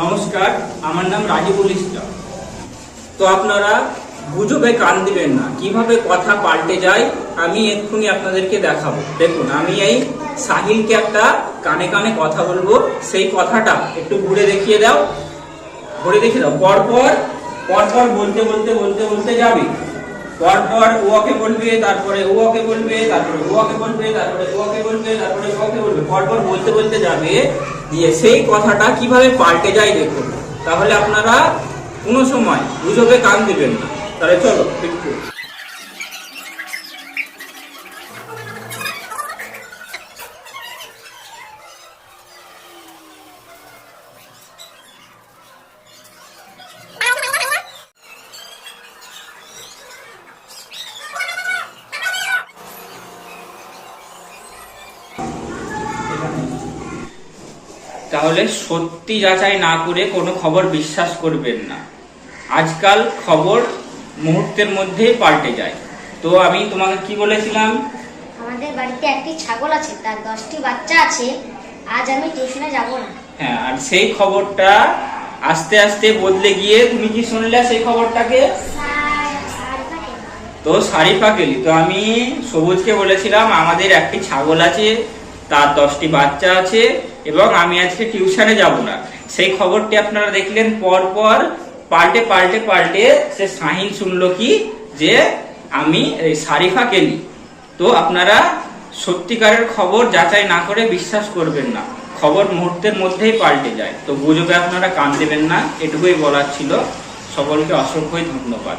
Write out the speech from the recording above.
নমস্কার, আমার নাম রাজিবুল ইসলাম। তো আপনারা গুজবে কান দিবেন না, কীভাবে কথা পাল্টে যায় আমি এক্ষুনি আপনাদেরকে দেখাবো। দেখুন, আমি এই সাহিলকে একটা কানে কানে কথা বলব, সেই কথাটা একটু ঘুরে দেখিয়ে দাও। ঘুরে দেখিয়ে দাও, পরপর পরপর বলতে বলতে বলতে বলতে যাবে। পরপর ওকে বলবে, তারপরে ও ওকে বলবে, তারপরে ওকে বলবে, তারপরে ও ওকে বলবে, তারপরে ওকে বলবে, পরপর বলতে বলতে যাবে দিয়ে সেই কথাটা কীভাবে পাল্টে যায় দেখুন। তাহলে আপনারা কোনো সময় গুজবে কান দিবেন না। তাহলে চলো, একটু। তাহলে সত্যি যাচাই না করে কোনো খবর বিশ্বাস করবেন না। আজকাল খবর মুহূর্তের মধ্যেই পাল্টে যায়। তো আমি তোমাকে কি বলেছিলাম? আমাদের বাড়িতে একটি ছাগল আছে তার দশটি বাচ্চা আছে। আজ আমি টিউশনে যাব না। হ্যাঁ আর সেই খবরটা আস্তে আস্তে বদলে গিয়ে তুমি কি শুনলে সেই খবরটাকে? তো শারিফা গেলি তো আমি সবুজকে বলেছিলাম আমাদের একটি ছাগল আছে তার দশটি বাচ্চা আছে এবং আমি আজকে টিউশনে যাব না। সেই খবরটি আপনারা দেখলেন পর পর পাল্টে পাল্টে পাল্টে সে শাহিন শুনলো কি যে আমি শারিফা কেলি। তো আপনারা সত্যিকারের খবর যাচাই না করে বিশ্বাস করবেন না। খবর মুহূর্তের মধ্যেই পাল্টে যায়। তো গুজবে আপনারা কান দেবেন না, এটুকুই বলার ছিল। সকলকে অসংখ্যই ধন্যবাদ।